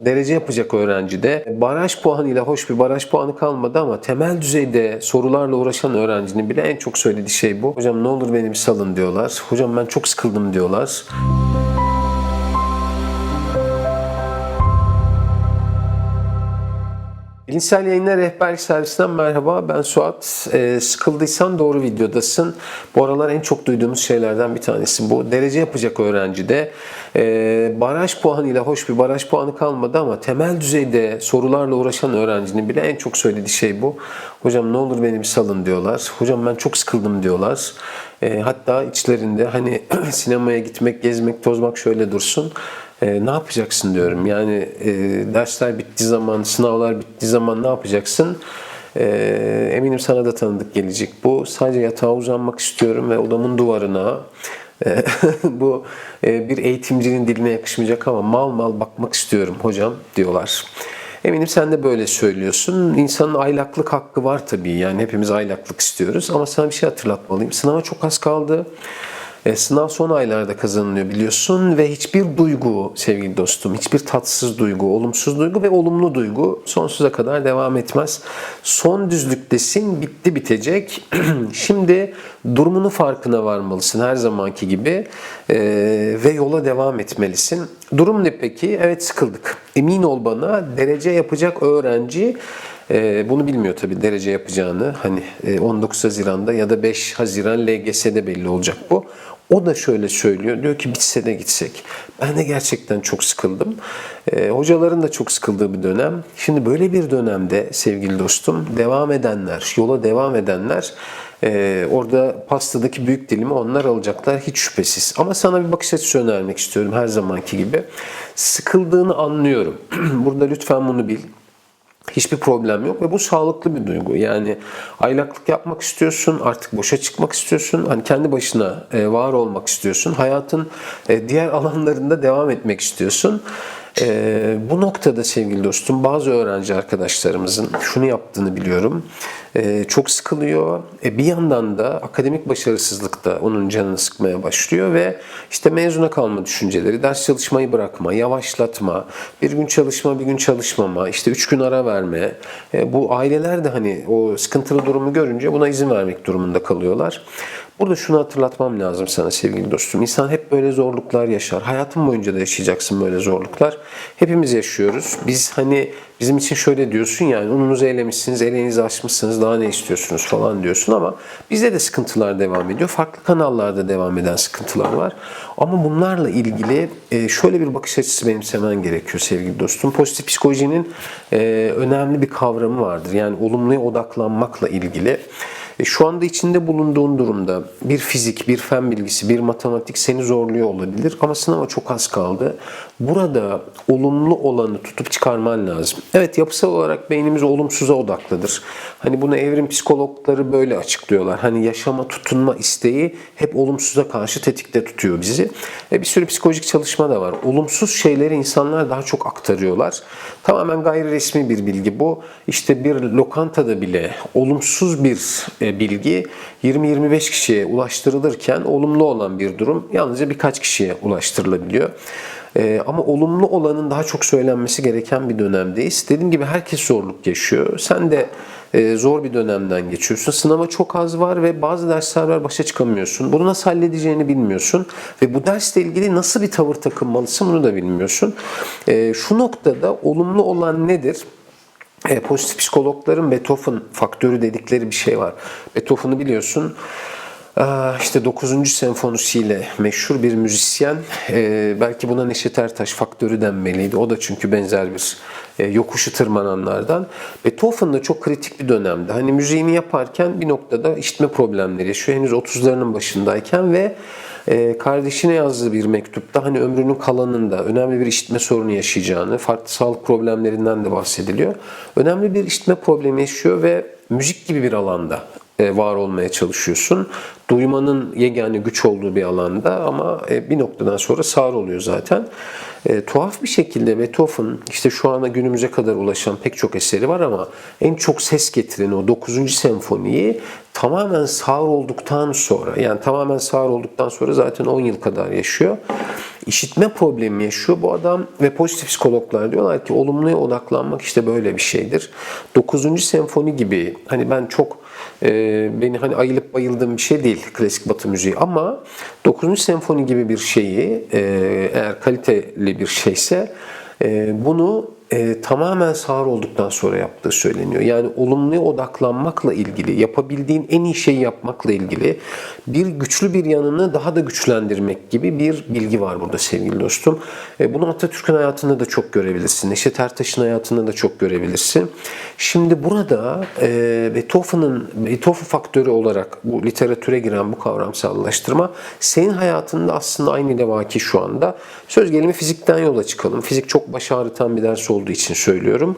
Derece yapacak öğrencide baraj puanıyla hoş bir baraj puanı kalmadı ama temel düzeyde sorularla uğraşan öğrencinin bile en çok söylediği şey bu. Hocam ne olur beni bir salın diyorlar. Hocam ben çok sıkıldım diyorlar. Bilimsel Yayınlar Rehberlik Servisinden merhaba. Ben Suat. Ee, sıkıldıysan doğru videodasın. Bu aralar en çok duyduğumuz şeylerden bir tanesi bu. Derece yapacak öğrencide e, baraj puanıyla hoş bir baraj puanı kalmadı ama temel düzeyde sorularla uğraşan öğrencinin bile en çok söylediği şey bu. Hocam ne olur beni bir salın diyorlar. Hocam ben çok sıkıldım diyorlar. E, hatta içlerinde hani sinemaya gitmek, gezmek, tozmak şöyle dursun. E, ne yapacaksın diyorum. Yani e, dersler bittiği zaman, sınavlar bittiği zaman ne yapacaksın? E, eminim sana da tanıdık gelecek bu. Sadece yatağa uzanmak istiyorum ve odamın duvarına e, bu e, bir eğitimcinin diline yakışmayacak ama mal mal bakmak istiyorum hocam diyorlar. Eminim sen de böyle söylüyorsun. İnsanın aylaklık hakkı var tabii. Yani hepimiz aylaklık istiyoruz. Ama sana bir şey hatırlatmalıyım. Sınava çok az kaldı. E, sınav son aylarda kazanılıyor biliyorsun ve hiçbir duygu sevgili dostum, hiçbir tatsız duygu, olumsuz duygu ve olumlu duygu sonsuza kadar devam etmez. Son düzlüktesin, bitti bitecek. Şimdi durumunu farkına varmalısın her zamanki gibi e, ve yola devam etmelisin. Durum ne peki? Evet sıkıldık. Emin ol bana derece yapacak öğrenci e, bunu bilmiyor tabii derece yapacağını. Hani e, 19 Haziran'da ya da 5 Haziran LGS'de belli olacak bu. O da şöyle söylüyor. Diyor ki bitse de gitsek. Ben de gerçekten çok sıkıldım. E, hocaların da çok sıkıldığı bir dönem. Şimdi böyle bir dönemde sevgili dostum devam edenler, yola devam edenler e, orada pastadaki büyük dilimi onlar alacaklar hiç şüphesiz. Ama sana bir bakış açısı önermek istiyorum her zamanki gibi. Sıkıldığını anlıyorum. Burada lütfen bunu bil. Hiçbir problem yok ve bu sağlıklı bir duygu. Yani aylaklık yapmak istiyorsun, artık boşa çıkmak istiyorsun, hani kendi başına e, var olmak istiyorsun, hayatın e, diğer alanlarında devam etmek istiyorsun. E, bu noktada sevgili dostum bazı öğrenci arkadaşlarımızın şunu yaptığını biliyorum. E, çok sıkılıyor. E, bir yandan da akademik başarısızlık da onun canını sıkmaya başlıyor ve işte mezuna kalma düşünceleri, ders çalışmayı bırakma, yavaşlatma, bir gün çalışma, bir gün çalışmama, işte üç gün ara verme. E, bu aileler de hani o sıkıntılı durumu görünce buna izin vermek durumunda kalıyorlar. Burada şunu hatırlatmam lazım sana sevgili dostum. İnsan hep böyle zorluklar yaşar. Hayatın boyunca da yaşayacaksın böyle zorluklar. Hepimiz yaşıyoruz. Biz hani bizim için şöyle diyorsun yani ununuzu elemişsiniz, eleğinizi açmışsınız daha ne istiyorsunuz falan diyorsun ama bizde de sıkıntılar devam ediyor. Farklı kanallarda devam eden sıkıntılar var. Ama bunlarla ilgili e, şöyle bir bakış açısı benimsemen gerekiyor sevgili dostum. Pozitif psikolojinin e, önemli bir kavramı vardır. Yani olumluya odaklanmakla ilgili. E, Şu anda içinde bulunduğun durumda bir fizik, bir fen bilgisi, bir matematik seni zorluyor olabilir ama sınava çok az kaldı. Burada olumlu olanı tutup çıkarman lazım. Evet yapısal olarak beynimiz olumsuza odaklıdır. Hani bunu evrim psikologları böyle açıklıyorlar. Hani yaşama tutunma isteği hep olumsuza karşı tetikte tutuyor bizi. E bir sürü psikolojik çalışma da var. Olumsuz şeyleri insanlar daha çok aktarıyorlar. Tamamen gayri resmi bir bilgi bu. İşte bir lokantada bile olumsuz bir e, bilgi 20-25 kişiye ulaştırılırken olumlu olan bir durum yalnızca birkaç kişiye ulaştırılabiliyor. Ee, ama olumlu olanın daha çok söylenmesi gereken bir dönemdeyiz. Dediğim gibi herkes zorluk yaşıyor. Sen de e, zor bir dönemden geçiyorsun. Sınava çok az var ve bazı dersler var başa çıkamıyorsun. Bunu nasıl halledeceğini bilmiyorsun. Ve bu dersle ilgili nasıl bir tavır takınmalısın bunu da bilmiyorsun. E, şu noktada olumlu olan nedir? E, pozitif psikologların Beethoven faktörü dedikleri bir şey var. Beethoven'ı biliyorsun. Aa, İşte 9. senfonisiyle meşhur bir müzisyen. Ee, belki buna Neşet Ertaş faktörü denmeliydi. O da çünkü benzer bir e, yokuşu tırmananlardan. Beethoven da çok kritik bir dönemde. Hani müziğini yaparken bir noktada işitme problemleri yaşıyor. Henüz 30'larının başındayken ve e, kardeşine yazdığı bir mektupta hani ömrünün kalanında önemli bir işitme sorunu yaşayacağını, farklı sağlık problemlerinden de bahsediliyor. Önemli bir işitme problemi yaşıyor ve müzik gibi bir alanda var olmaya çalışıyorsun. Duymanın yegane güç olduğu bir alanda ama e, bir noktadan sonra sağır oluyor zaten. E, tuhaf bir şekilde Beethoven işte şu ana günümüze kadar ulaşan pek çok eseri var ama en çok ses getiren o 9. senfoniyi tamamen sağır olduktan sonra yani tamamen sağır olduktan sonra zaten 10 yıl kadar yaşıyor. işitme problemi yaşıyor bu adam ve pozitif psikologlar diyorlar ki olumluya odaklanmak işte böyle bir şeydir. 9. senfoni gibi hani ben çok e, beni hani ayılıp bayıldığım bir şey değil klasik batı müziği ama 9. senfoni gibi bir şeyi e, eğer kaliteli bir şeyse e, bunu e, tamamen sağır olduktan sonra yaptığı söyleniyor. Yani olumluya odaklanmakla ilgili, yapabildiğin en iyi şeyi yapmakla ilgili bir güçlü bir yanını daha da güçlendirmek gibi bir bilgi var burada sevgili dostum. E, bunu Atatürk'ün hayatında da çok görebilirsin. Neşet Ertaş'ın hayatında da çok görebilirsin. Şimdi burada e, Beethoven'ın Beethoven faktörü olarak bu literatüre giren bu kavramsallaştırma senin hayatında aslında aynı levaki şu anda. Söz gelimi fizikten yola çıkalım. Fizik çok baş ağrıtan bir ders olduğu için söylüyorum.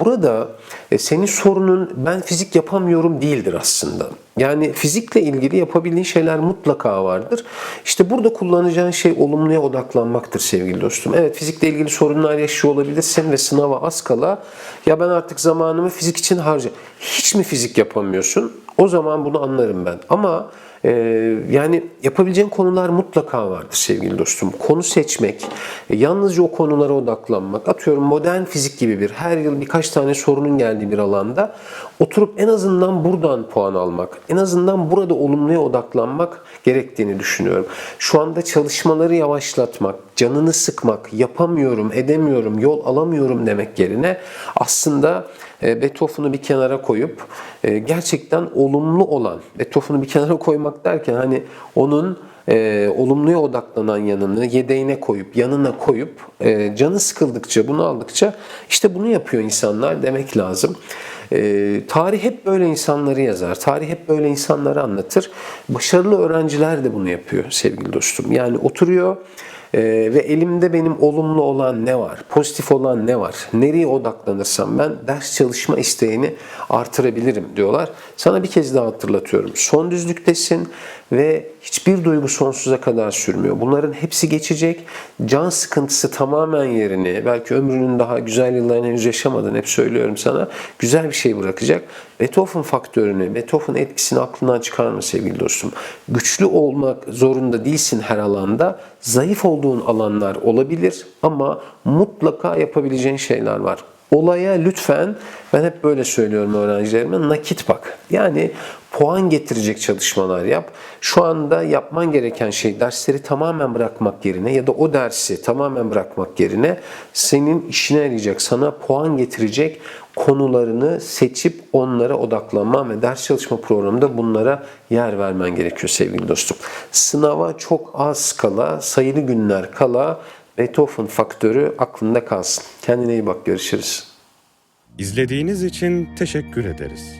Burada e, senin sorunun ben fizik yapamıyorum değildir aslında. Yani fizikle ilgili yapabildiğin şeyler mutlaka vardır. İşte burada kullanacağın şey olumluya odaklanmaktır sevgili dostum. Evet fizikle ilgili sorunlar yaşıyor olabilirsin ve sınava az kala ya ben artık zamanımı fizik için harca. Hiç mi fizik yapamıyorsun? O zaman bunu anlarım ben. Ama yani yapabileceğin konular mutlaka vardır sevgili dostum. Konu seçmek, e, yalnızca o konulara odaklanmak. Atıyorum modern fizik gibi bir, her yıl birkaç tane sorunun geldiği bir alanda oturup en azından buradan puan almak, en azından burada olumluya odaklanmak gerektiğini düşünüyorum. Şu anda çalışmaları yavaşlatmak, canını sıkmak, yapamıyorum, edemiyorum, yol alamıyorum demek yerine aslında e, Beethoven'u bir kenara koyup e, gerçekten olumlu olan, Beethoven'u bir kenara koymak derken hani onun e, olumluya odaklanan yanını yedeğine koyup, yanına koyup e, canı sıkıldıkça, bunu aldıkça işte bunu yapıyor insanlar demek lazım. E, tarih hep böyle insanları yazar. Tarih hep böyle insanları anlatır. Başarılı öğrenciler de bunu yapıyor sevgili dostum. Yani oturuyor ee, ve elimde benim olumlu olan ne var, pozitif olan ne var, nereye odaklanırsam ben ders çalışma isteğini artırabilirim diyorlar. Sana bir kez daha hatırlatıyorum. Son düzlüktesin ve hiçbir duygu sonsuza kadar sürmüyor. Bunların hepsi geçecek. Can sıkıntısı tamamen yerini, belki ömrünün daha güzel yıllarını henüz yaşamadın hep söylüyorum sana. Güzel bir şey bırakacak. Beethoven faktörünü, Beethoven etkisini aklından çıkarma sevgili dostum. Güçlü olmak zorunda değilsin her alanda. Zayıf olduğun alanlar olabilir ama mutlaka yapabileceğin şeyler var. Olaya lütfen ben hep böyle söylüyorum öğrencilerime nakit bak. Yani puan getirecek çalışmalar yap. Şu anda yapman gereken şey dersleri tamamen bırakmak yerine ya da o dersi tamamen bırakmak yerine senin işine yarayacak, sana puan getirecek konularını seçip onlara odaklanman ve ders çalışma programında bunlara yer vermen gerekiyor sevgili dostum. Sınava çok az kala, sayılı günler kala Beethoven faktörü aklında kalsın. Kendine iyi bak, görüşürüz. İzlediğiniz için teşekkür ederiz.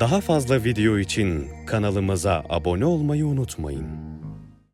Daha fazla video için kanalımıza abone olmayı unutmayın.